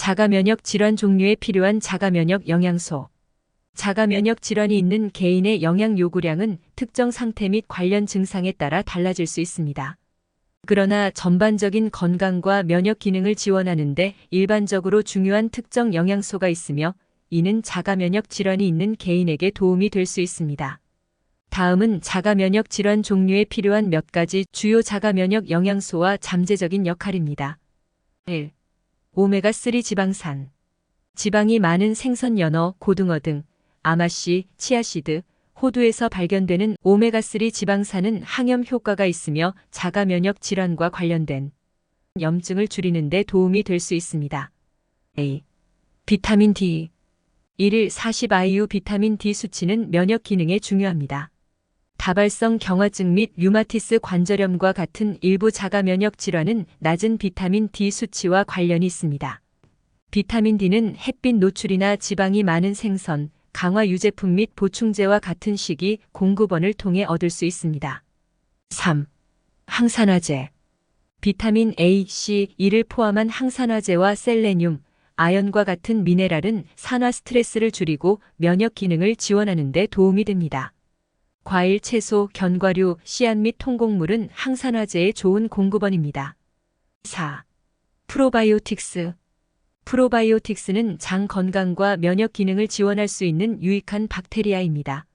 자가면역 질환 종류에 필요한 자가면역 영양소. 자가면역 질환이 있는 개인의 영양 요구량은 특정 상태 및 관련 증상에 따라 달라질 수 있습니다. 그러나 전반적인 건강과 면역 기능을 지원하는데 일반적으로 중요한 특정 영양소가 있으며 이는 자가면역 질환이 있는 개인에게 도움이 될 수 있습니다. 다음은 자가면역 질환 종류에 필요한 몇 가지 주요 자가면역 영양소와 잠재적인 역할입니다. 1. 오메가3 지방산. 지방이 많은 생선 연어, 고등어 등 아마씨, 치아시드, 호두에서 발견되는 오메가3 지방산은 항염 효과가 있으며 자가 면역 질환과 관련된 염증을 줄이는 데 도움이 될 수 있습니다. A. 비타민 D. 1일 40IU 비타민 D 수치는 면역 기능에 중요합니다. 다발성 경화증 및 류마티스 관절염과 같은 일부 자가 면역 질환은 낮은 비타민 D 수치와 관련이 있습니다. 비타민 D는 햇빛 노출이나 지방이 많은 생선, 강화 유제품 및 보충제와 같은 식이 공급원을 통해 얻을 수 있습니다. 3. 항산화제. 비타민 A, C, E를 포함한 항산화제와 셀레늄, 아연과 같은 미네랄은 산화 스트레스를 줄이고 면역 기능을 지원하는 데 도움이 됩니다. 과일, 채소, 견과류, 씨앗 및 통곡물은 항산화제의 좋은 공급원입니다. 4. 프로바이오틱스. 프로바이오틱스는 장 건강과 면역 기능을 지원할 수 있는 유익한 박테리아입니다.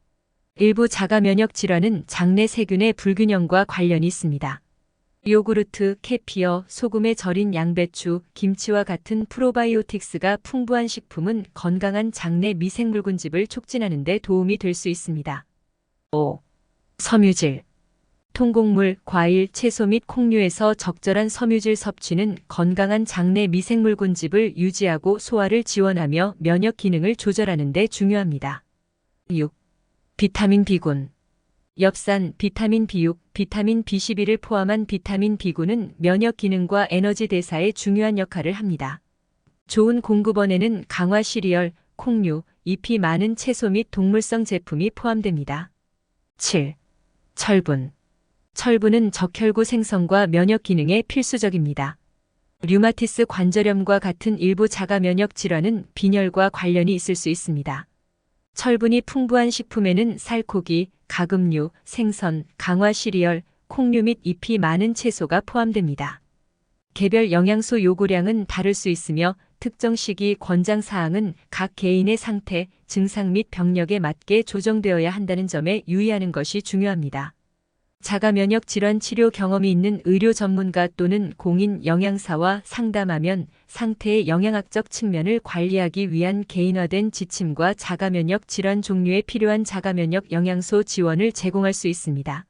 일부 자가 면역 질환은 장내 세균의 불균형과 관련이 있습니다. 요구르트, 캐피어, 소금에 절인 양배추, 김치와 같은 프로바이오틱스가 풍부한 식품은 건강한 장내 미생물군집을 촉진하는 데 도움이 될 수 있습니다. 5. 섬유질. 통곡물, 과일, 채소 및 콩류에서 적절한 섬유질 섭취는 건강한 장내 미생물군집을 유지하고 소화를 지원하며 면역 기능을 조절하는 데 중요합니다. 6. 비타민 B군. 엽산, 비타민 B6, 비타민 B12를 포함한 비타민 B군은 면역 기능과 에너지 대사에 중요한 역할을 합니다. 좋은 공급원에는 강화 시리얼, 콩류, 잎이 많은 채소 및 동물성 제품이 포함됩니다. 7. 철분. 철분은 적혈구 생성과 면역 기능에 필수적입니다. 류마티스 관절염과 같은 일부 자가 면역 질환은 빈혈과 관련이 있을 수 있습니다. 철분이 풍부한 식품에는 살코기, 가금류, 생선, 강화 시리얼, 콩류 및 잎이 많은 채소가 포함됩니다. 개별 영양소 요구량은 다를 수 있으며 특정 시기 권장 사항은 각 개인의 상태, 증상 및 병력에 맞게 조정되어야 한다는 점에 유의하는 것이 중요합니다. 자가 면역 질환 치료 경험이 있는 의료 전문가 또는 공인 영양사와 상담하면 상태의 영양학적 측면을 관리하기 위한 개인화된 지침과 자가 면역 질환 종류에 필요한 자가 면역 영양소 지원을 제공할 수 있습니다.